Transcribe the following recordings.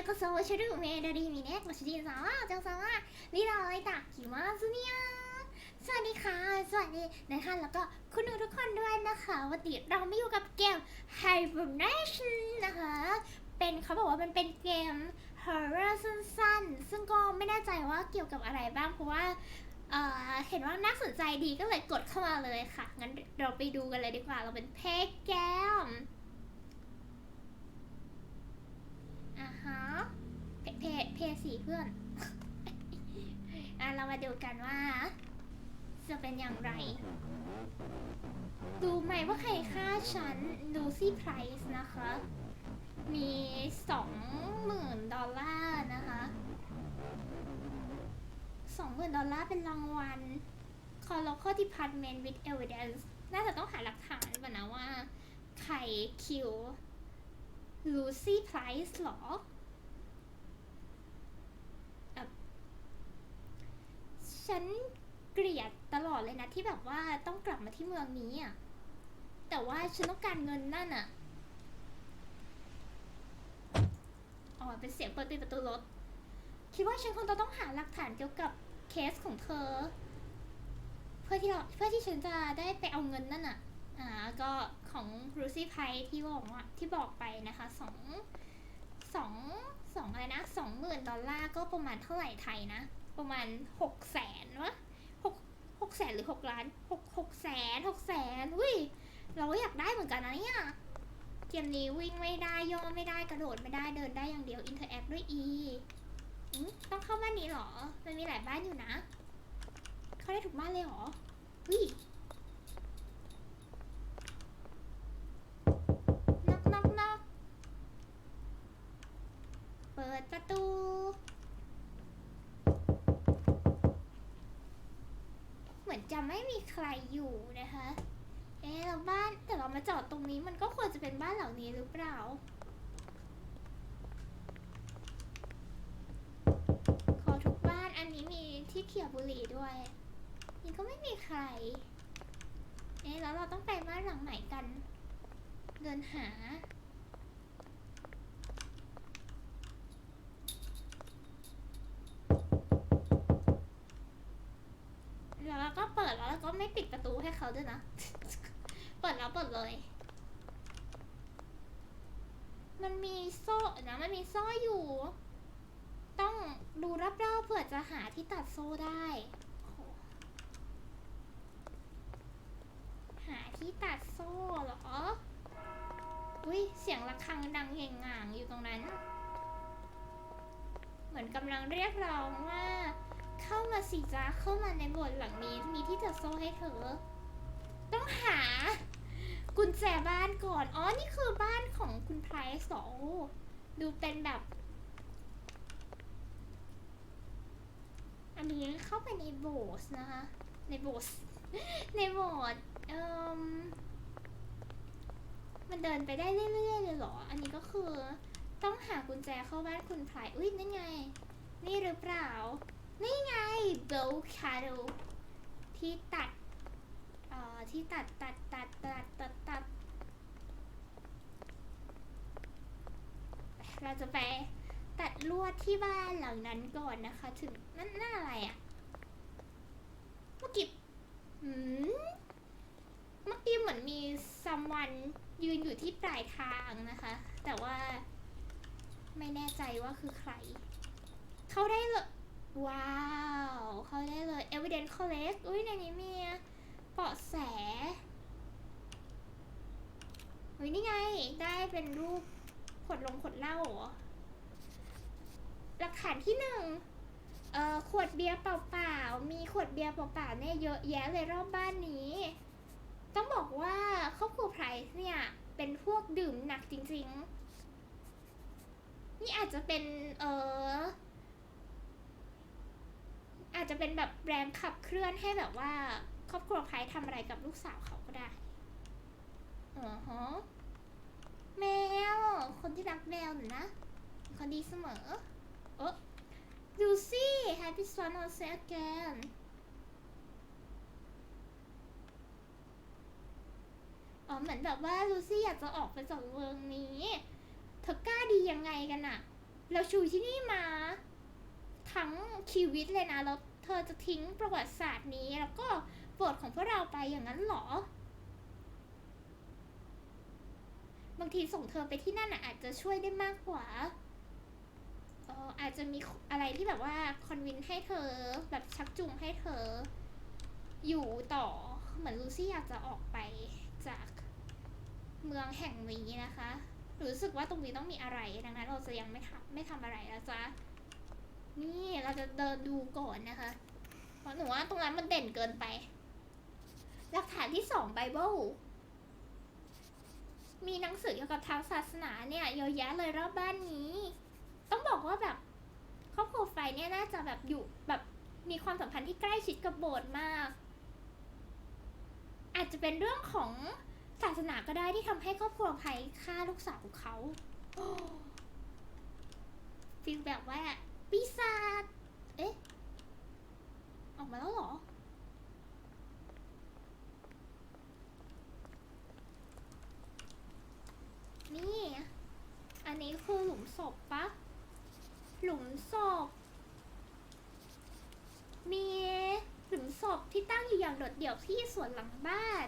ようこそおしゃるメールリーミねご主人様お嬢様リラーいたきますにゃสวัสดีค่ะ สวัสดีนะคะแล้วก็คุณทุกคนด้วยนะคะวันนี้เราไม่อยู่กับเกม Hibernation นะคะ เป็นเขาบอกว่ามันเป็นเกม Horror สั้นๆ ซึ่งก็ไม่แน่ใจว่าเกี่ยวกับอะไรบ้างเพราะว่าเห็นว่าน่าสนใจดีก็เลยกดเข้ามาเลยค่ะ งั้นเราไปดูกันเลยดีกว่า เราเป็นเพกแก้ม อ่าฮะเพเพเพสีเพื่อน อะเรามาดูกันว่า จะเป็นอย่างไร ดูไหมว่าใครฆ่าฉัน ดูซี่ไพรส์นะคะ มีสองหมื่นดอลลาร์นะคะสองหมื่นดอลลาร์เป็นรางวัล Call local department with evidence น่าจะต้องหาหลักฐานก่อนนะว่า ใครคิว ลูซี่ไพรส์หรอ ฉันเกลียดตลอดเลยนะที่แบบว่าต้องกลับมาที่เมืองนี้อะ แต่ว่าฉันต้องการเงินนั่นอะ อ๋อ เป็นเสียงเปิดปิดประตูรถ คิดว่าฉันคงจะต้องหาหลักฐานเกี่ยวกับเคสของเธอ เพื่อที่เราเพื่อที่ฉันจะได้ไปเอาเงินนั่นอะ อ่าก็ของรูซี่ไพที่บอกว่าที่บอกไปนะคะสองสองสองอะไรนะสองหมื่นดอลลาร์ก็ประมาณเท่าไหร่ไทยนะ ประมาณหกแสนวะหกหกแสนหรือหกล้านหกหกแสนหกแสนอุ้ยเราก็อยากได้เหมือนกันนะเนี่ยเกมนี้วิ่งไม่ได้ย่อไม่ได้กระโดดไม่ได้เดินได้อย่างเดียวอินเทอร์แอคด้วย E อืมต้องเข้าบ้านนี้เหรอ มันมีหลายบ้านอยู่นะ เข้าได้ถูกบ้านเลยเหรออุ้ยน็อกน็อกน็อกเปิ ดประตู เหมือนจะไม่มีใครอยู่นะคะ เอ๊ะเราบ้านแต่เรามาจอดตรงนี้มันก็ควรจะเป็นบ้านหลังนี้หรือเปล่า ขอทุกบ้านอันนี้มีที่เขี่ยบุหรี่ด้วย นี่ก็ไม่มีใคร เอ๊ะแล้วเราต้องไปบ้านหลังไหนกัน เดินหา แล้วเราก็เปิดแล้วเราก็ไม่ปิดประตู ให้เขาด้วยนะ เปิดแล้วเปิดเลย มันมีโซ่นะ มันมีโซ่อยู่ ต้องดูรอบๆเผื่อจะหาที่ตัดโซ่ได้โอ้โหหาที่ตัดโซ่เหรอ อุ้ยเสียงะระฆังดังเงงง่างอยู่ตรงนั้น เหมือนกำลังเรียกร้องว่าเข้ามาสิจ้าเข้ามาในโบสถ์หลังนี้มีที่ตัดโซ่ให้เธอ ต้องหา กุญแจบ้านก่อน อ๋อ นี่คือบ้านของคุณไพรส์อโอ้ดูเป็นแบบ อันนี้เข้าไปในโบสถ์นะคะ ในโบสถ์ในโบสถ์เอ่มมันเดินไปได้เรื่อยๆเลยเหรอ อันนี้ก็คือ ต้องหากุญแจเข้าบ้านคุณไพรอุ้ยนั่นไง นี่หรือเปล่า นี่ไงเบลคาโดที่ตัด ที่ตัดตัดตัดตัดตัดตัดเราจะไปตัดลวดที่บ้านหลังนั้นก่อนนะคะ ถึงนั่นนั่นอะไรอะ่ะเมื่อกี้หืมเมื่อกี้เหมือนมีซัมวันยืนอยู่ที่ปลายทางนะคะ แต่ว่าไม่แน่ใจว่าคือใคร เข้าได้เลย ว้าว เข้าได้เลย evidence collect อุ้ยในนี้มี เบาะแสอุ้ยนี่ไง ได้เป็นรูปขวดลงขวดเหล้าเหรอ หลักฐานที่หนึ่งเอ่อขวดเบียร์เปล่าๆ มีขวดเบียร์เปล่าๆเนี่ยเยอะแยะเลยรอบบ้านนี้ ต้องบอกว่าครอบครัวไพรส์เนี่ย เป็นพวกดื่มหนักจริงๆ นี่อาจจะเป็นเอ่ออาจจะเป็นแบบแรงขับเคลื่อนให้แบบว่า ครอบครัวไพรส์ทำอะไรกับลูกสาวเขาก็ได้อ๋อฮะแมว คนที่รักแมวน่ะนะเป็นคนดีเสมอเออดูสิ Happy Swan on Say Again อ๋อเหมือนแบบว่าลูซี่อยากจะออกไปจากเมืองนี้ เธอกล้าดียังไงกันอะเราชูที่นี่มา ทั้งชีวิตเลยนะ แล้วเธอจะทิ้งประวัติศาสตร์นี้แล้วก็ โบทของพวกเราไปอย่างนั้นเหรอ บางทีส่งเธอไปที่นั่นน่ะอาจจะช่วยได้มากกว่าเอออาจจะมีอะไรที่แบบว่าคอนวินให้เธอแบบชักจูงให้เธอ อยู่ต่อเหมือนลูซี่อยากจะออกไปจากเมืองแห่งนี้นะคะ รู้สึกว่าตรงนี้ต้องมีอะไรดังนั้นเราจะยังไม่ทำไม่ทำอะไรแล้วจ้ะนี่เราจะเดินดูก่อนนะคะ เพราะหนูว่าตรงนั้นมันเด่นเกินไป หลักฐานที่สองไบเบิลมีหนังสือเกี่ยวกับทางศาสนาเนี่ยเยอะแยะเลยรอบบ้านนี้ ต้องบอกว่าแบบครอบครัวไฟเนี่ยน่าจะแบบอยู่แบบมีความสัมพันธ์ที่ใกล้ชิดกับโบสถ์มาก อาจจะเป็นเรื่องของศาสนาก็ได้ที่ทำให้ครอบครัวไฟฆ่าลูกสาวของเขาฟีลแบบว่าปีศาจเอ๊ะ ออกมาแล้วเหรอ นี่ อันนี้คือหลุมศพปะหลุมศพ มีหลุมศพที่ตั้งอยู่อย่างโดดเดี่ยวที่สวนหลังบ้าน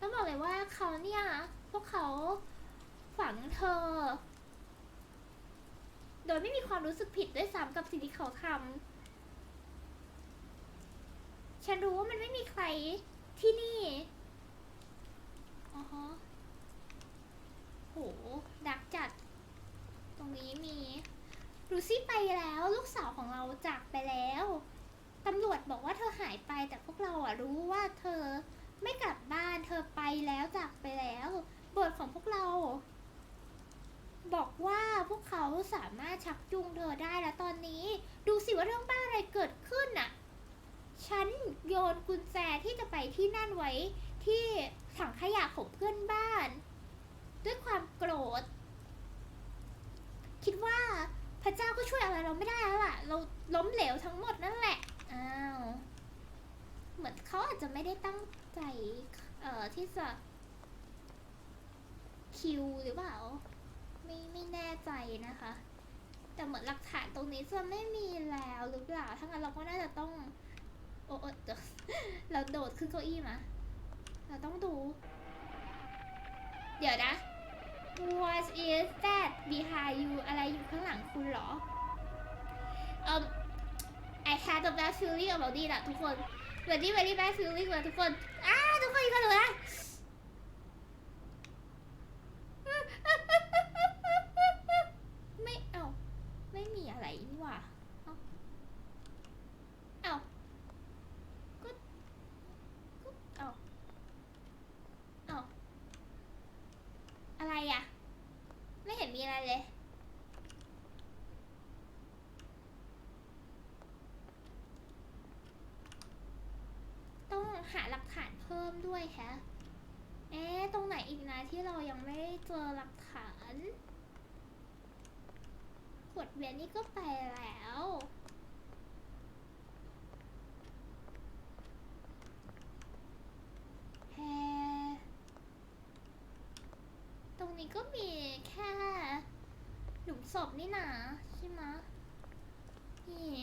ต้องบอกเลยว่าเขาเนี่ย พวกเขาฝังเธอ โดยไม่มีความรู้สึกผิดด้วยซ้ำกับสิ่งที่เขาทำฉันรู้ว่ามันไม่มีใครที่นี่อ๋อ โห ดักจัด ตรงนี้มีลูซี่ไปแล้วลูกสาวของเราจากไปแล้ว ตำรวจบอกว่าเธอหายไปแต่พวกเราอะรู้ว่าเธอไม่กลับบ้านเธอไปแล้วจากไปแล้วบทของพวกเรา บอกว่าพวกเขาสามารถชักจูงเธอได้แล้วตอนนี้ ดูสิว่าเรื่องบ้าอะไรเกิดขึ้นน่ะ ฉันโยนกุญแจที่จะไปที่นั่นไว้ที่ถังขยะของเพื่อนบ้าน ด้วยความโกรธ คิดว่าพระเจ้าก็ช่วยอะไรเราไม่ได้แล้วล่ะ เราล้มเหลวทั้งหมดนั่นแหละ อ้าว เหมือนเขาอาจจะไม่ได้ตั้งใจ เอ่อ ที่จะคิวหรือเปล่า ไม่ไม่แน่ใจนะคะ แต่เหมือนหลักฐานตรงนี้จะไม่มีแล้วหรือเปล่า ถ้างั้นเราก็น่าจะต้อง โอ้โอ้เดี๋ยวเราโดดขึ้นเก้าอี้มา เราต้องดู เดี๋ยวนะ What is that behind you อะไรอยู่ข้างหลังคุณหรอ um I had a bad feeling about it อะทุกคน very very bad feeling เลยทุกคน อ้าทุกคนก็เลยนะ ไม่เอา ไม่มีอะไรนี่หว่า เอาเอาก็ก็เอาเอาอะไรอะ ไม่เห็นมีอะไรเลย ต้องหาหลักฐานเพิ่มด้วย แฮะเอ๊ะ ตรงไหนอีกนะที่เรายังไม่ได้เจอหลักฐาน ขวดเบียร์นี่ก็ไปแล้วแฮตรงนี้ก็มีแค่หลุมศพนี่นะใช่ไหมะนี่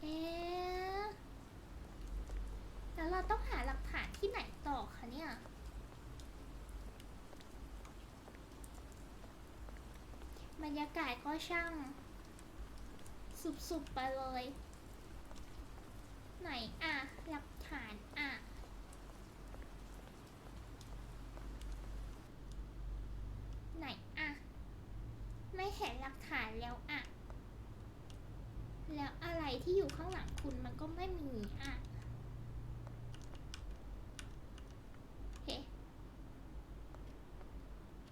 เอ๊ะ แล้วเราต้องหาหลักฐานที่ไหนต่อคะเนี่ย บรร ยากาศก็ช่าง สุบๆไปเลย ไหนอะ หลักฐานอะไหนอะ ไม่เห็นหลักฐานแล้วอะ แล้วอะไรที่อยู่ข้างหลังคุณมันก็ไม่มีอะ เฮ้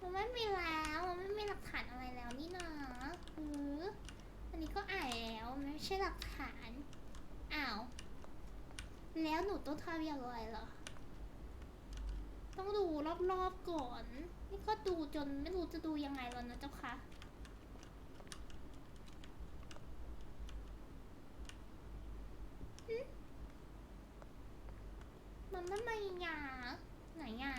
มันไม่มีแล้ว มันไม่มีหลักฐานอะไรแล้วนี่นะเอออันนี้ก็อ่านแล้วมันไม่ใช่หลักฐาน อ้าว แล้วหนู ต้องทำอย่างไรเหรอต้องดูรอบๆก่อน นี่ก็ดูจนไม่รู้จะดูยังไงแล้วนะเจ้าคะมันไม่มาหยาไหนอะ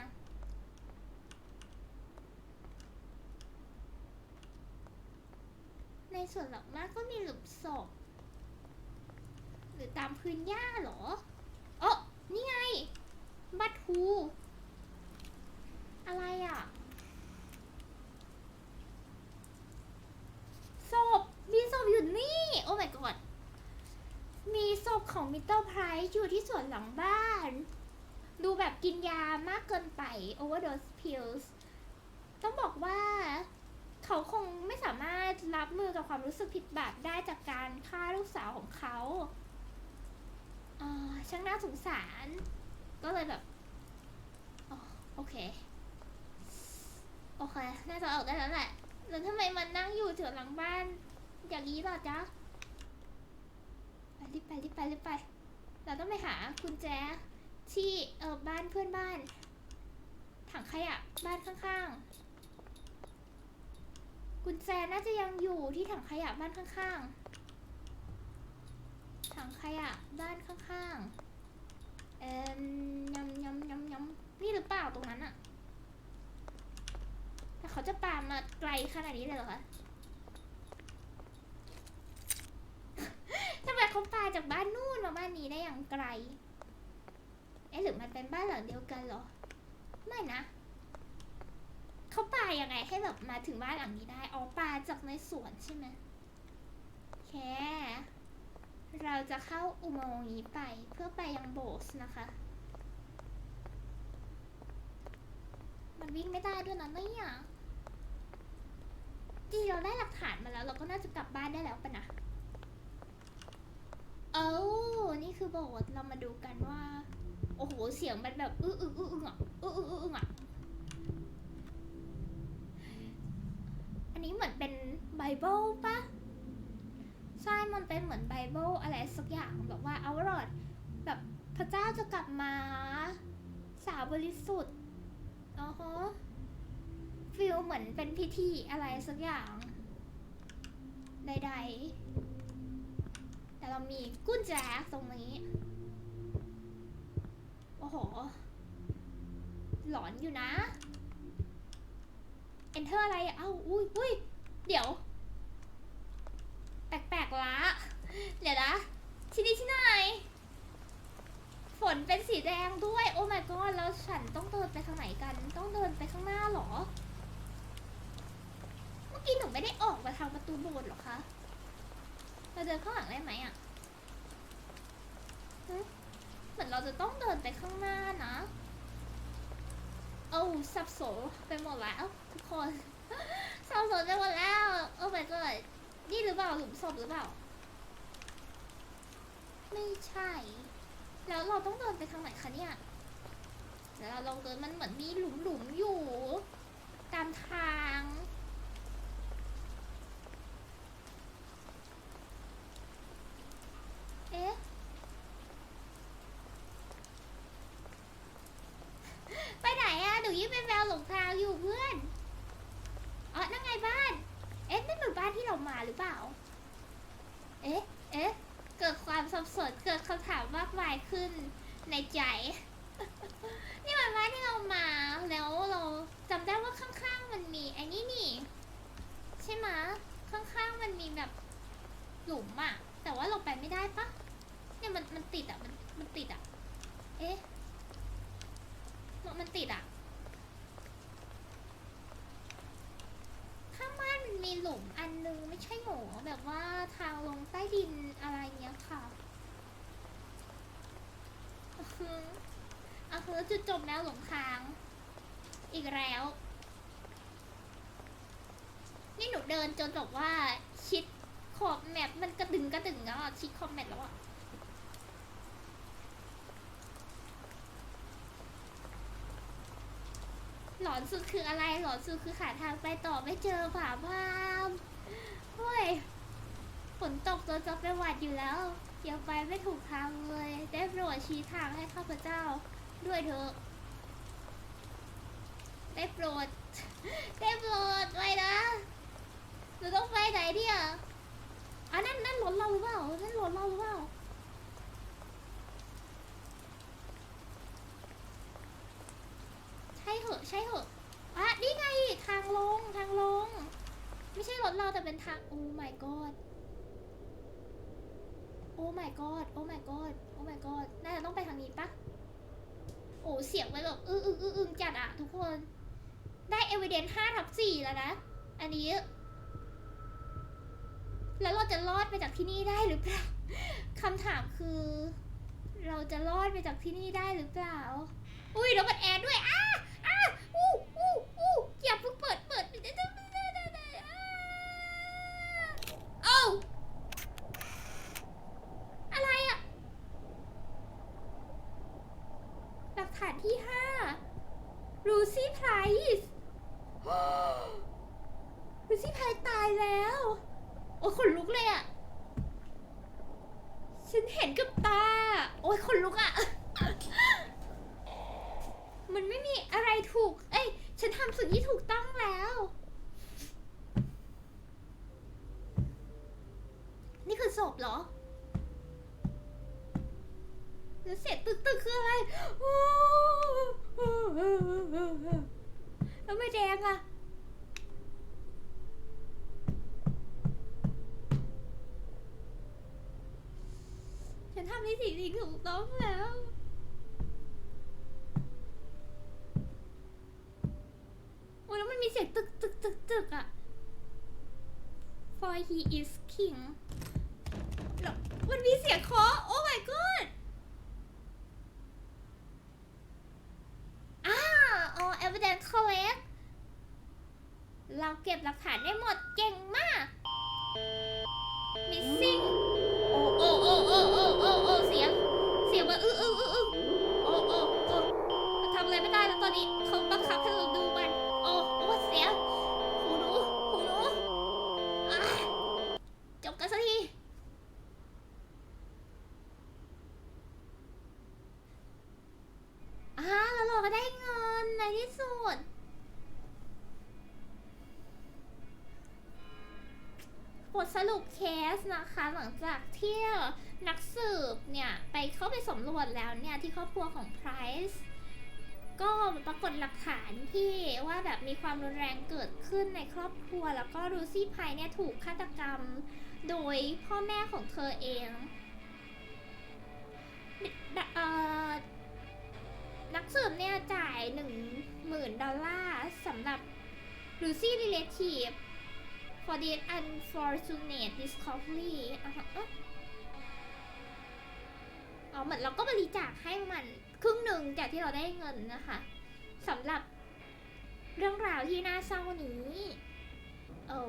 ส่วนหลังบ้านก็มีหลุมศพหรือตามพื้นหญ้าเหรอ บัตทูอะไรอะศพมีศพอยู่นี่ โอ้ my god มีศพของมิสเตอร์ไพรส์อยู่ที่สวนหลังบ้าน ดูแบบกินยามากเกินไป overdose pills ต้องบอกว่าเขาคงไม่สามารถรับมือกับความรู้สึกผิดบาปได้จากการฆ่าลูกสาวของเขา อ่าช่างน่าสงสาร ก็เลยแบบโอเค โอเค น่าจะออกได้แล้วแหละ แล้วทำไมมันนั่งอยู่เถื่อหลังบ้าน อย่างนี้ล่ะจ๊ะ ไปรีบไปรีบไปรีบไป เราต้องไปหากุญแจที่เออบ้านเพื่อนบ้าน ถังขยะบ้านข้างๆ กุญแจน่าจะยังอยู่ที่ถังขยะบ้านข้างๆ ถังขยะบ้านข้างๆ เอ่มยำยำยำยำนี่ห รือเปล่าตรงนั้นอะแต่เขาจะปามาไกลขนาดนี้เลยเหรอคะทำไมเขาปาจากบ้านนู่นมาบ้านนี้ได้อย่างไกลเอ๊ะหรือมันเป็นบ้านหลังเดียวกันเหรอ ไม่นะ เขาปายังไงให้แบบมาถึงบ้านหลังนี้ได้อ๋อปาจากในสวนใช่ไหมโอเคเราจะเข้าอุโมงค์นี้ไปเพื่อไปยังโบสถ์นะคะ มันวิ่งไม่ได้ด้วยนะเนี่ยจริงๆเราได้หลักฐานมาแล้ว เราก็น่าจะกลับบ้านได้แล้วปะนะเอ้านี่คือโบสเรามาดูกันว่า โอ้โห เสียงมันแบบอื้ออื้ออื้ออื้ออะอื้ออื้ออื้ออื้ออะอันนี้เหมือนเป็นไบเบิลปะใช่ มันเป็นเหมือนไบเบิลอะไรสักอย่างแบบว่าเอารอดแบบพระเจ้าจะกลับมา สาวบริสุทธิ์ อ๋อฮะฟิลเหมือนเป็นพิธีอะไรสักอย่าง ใดๆ แต่เรามีกุญแจตรงนี้ โอ้โห หลอนอยู่นะ enter อะไรเอ้าอุ้ยอุ้ยเดี๋ยว แปลกๆละเดี๋ยวนะที่นี่ที่ไหน ฝนเป็นสีแดงด้วย โอ้ my god แล้วฉันต้องเดินไปทางไหนกัน ต้องเดินไปข้างหน้าเหรอ เมื่อกี้หนูไม่ได้ออกมาทางประตูโบสถ์หรอคะเราเดินข้างหลังได้ไหมอะเหมือนเราจะต้องเดินไปข้างหน้านะโอ้สับสนไปหมดแล้วทุกคนสับสนไปหมดแล้วโอ้ my god นี่หรือเปล่าหลุมศพหรือเปล่า ไม่ใช่ แล้วเราต้องเดินไปทางไหนคะเนี่ยเดี๋ยวเราลองเดินมันเหมือนมีหลุมหลุมๆอยู่ ตามทาง เอ๊ะ ไปไหนอะหนูยิ่งเป็นแมวหลงทางอยู่เพื่อนอ๋อนั่นไงบ้าน เอ๊ะนั่นหมู่บ้านที่เรามาหรือเปล่า เอ๊ะ เอ๊ะ เกิดความสับสนเกิดคำถามมากมายขึ้นในใจ นี่มันบ้าที่เรามาแล้วเราจำได้ว่าข้างๆมันมีไอ้นี่นี่ ใช่ไหมข้างๆมันมีแบบหลุมอะแต่ว่าเราไปไม่ได้ปะเนี่ยมันมันติดอะมันมันติดอะเอ๊ะมันมันติดอะข้างบ้านมันมีหลุมอันนึงไม่ใช่หมูแบบว่าทางลงใต้ดินอะไรเงี้ยค่ะ อืออะคือจุดจบแล้วหลงทาง อีกแล้ว นี่หนูเดินจนแบบว่าชิดขอบแมปมันกระดึงกระดึงแล้วอะชิดขอบแมปแล้วอะหลอนสุดคืออะไรหลอนสุดคือขาทางไปต่อไม่เจอผาพามเฮ้ยฝนตกจนจะไปหวัดอยู่แล้ว ยังไปไม่ถูกทางเลย ได้โปรดชี้ทางให้ข้าพเจ้าด้วยเถอะได้โปรด ได้โปรดไว้นะหนูต้องไปไหนเนี่ยอะนั่นนั่นรถเราหรือเปล่านั่นรถเราหรือเปล่าใช่เหอะใช่เหอะอะนี่ไงทางลงทางลง ไม่ใช่หรถเราแต่เป็นทางโอ้ my god โอ้ my god โอ้ my god โอ้ my god น่าจะต้องไปทางนี้ปะโอ้เสียงไปแบบอึ้งอึ้งอึ้งอึงจัดอะทุกคน ได้ evidence 5ทับ4แล้วนะ อันนี้ แล้วเราจะรอดไปจากที่นี่ได้หรือเปล่าคำถามคือ เราจะรอดไปจากที่นี่ได้หรือเปล่า อุ้ยแล้วมันแอร์ด้วยอ้าอ้าอู้อู้อู้อย่าเพิ่งเปิด เปิดเอ้าอะไรอะหลักฐานที่ห้ารูซี่ไพรส์ รูซี่ไพรส์ตายแล้ว โอ้ยขนลุกเลยอะ ฉันเห็นกับตา โอ้ยขนลุกอะมันไม่มีอะไรถูก เอ้ย ฉันทำสิ่งที่ถูกต้องแล้ว นี่คือศพเหรอแล้วเสียงตึกตึกคืออะไรแล้วไม่แดงอะฉันทำใน สิ่งที่ถูกต้องแล้ว โอ้แล้วมันมีเสียงตึกตึกตึกตึกอะ for he is king แล้วมันมีเสียงเคาะโอ้ my god อ่า all evidence correct เราเก็บหลักฐานได้หมดเก่งมาก missing สรุปเคสนะคะ หลังจากที่นักสืบเนี่ยไปเข้าไปสำรวจแล้วเนี่ยที่ครอบครัวของไพรส์ก็ปรากฏหลักฐานที่ว่าแบบมีความรุนแรงเกิดขึ้นในครอบครัว แล้วก็รูซี่ไพรเนี่ยถูกฆาตกรรมโดยพ่อแม่ของเธอเองเอ่อนักสืบเนี่ยจ่ายหนึ่งหมื่นดอลลาร์สำหรับ Lucy Relative for the unfortunate discovery อ่ะฮะเอ๊ะอ๋อเหมือนเราก็บริจาคให้มันครึ่งหนึ่งจากที่เราได้เงินนะคะสำหรับเรื่องราวที่น่าเศร้านี้โอ้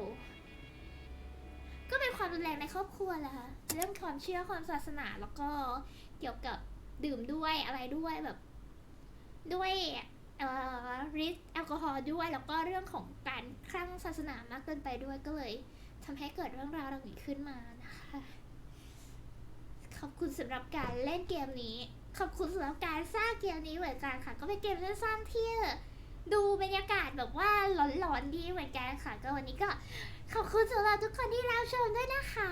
ก็เป็นความรุนแรงในครอบครัวแหละค่ะเรื่องความเชื่อความศาสนาแล้วก็เกี่ยวกับดื่มด้วยอะไรด้วยแบบ ด้วย ฤทธิ์แอลกอฮอล์ด้วย แล้วก็เรื่องของการคลั่งศาสนามากเกินไปด้วยก็เลยทำให้เกิดเรื่องราวเหล่านี้ขึ้นมานะคะขอบคุณสำหรับการเล่นเกมนี้ ขอบคุณสำหรับการสร้างเกมนี้เหมือนกันค่ะ ก็เป็นเกมสั้นๆที่ ดูบรรยากาศแบบว่าหลอนๆดีเหมือนกันค่ะ ก็วันนี้ก็ขอบคุณสำหรับทุกคนที่รับชมด้วยนะคะ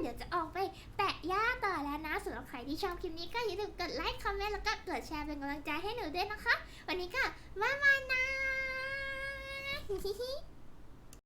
เดี๋ยวจะออกไปแปะย่าต่อแล้วนะสำหรับใครที่ชอบคลิปนี้ก็อย่าลืมกดไลค์คอมเมนต์แล้วก็กดแชร์เป็นกำลังใจให้หนูด้วยนะคะ วันนี้ก็บ๊ายบายนะ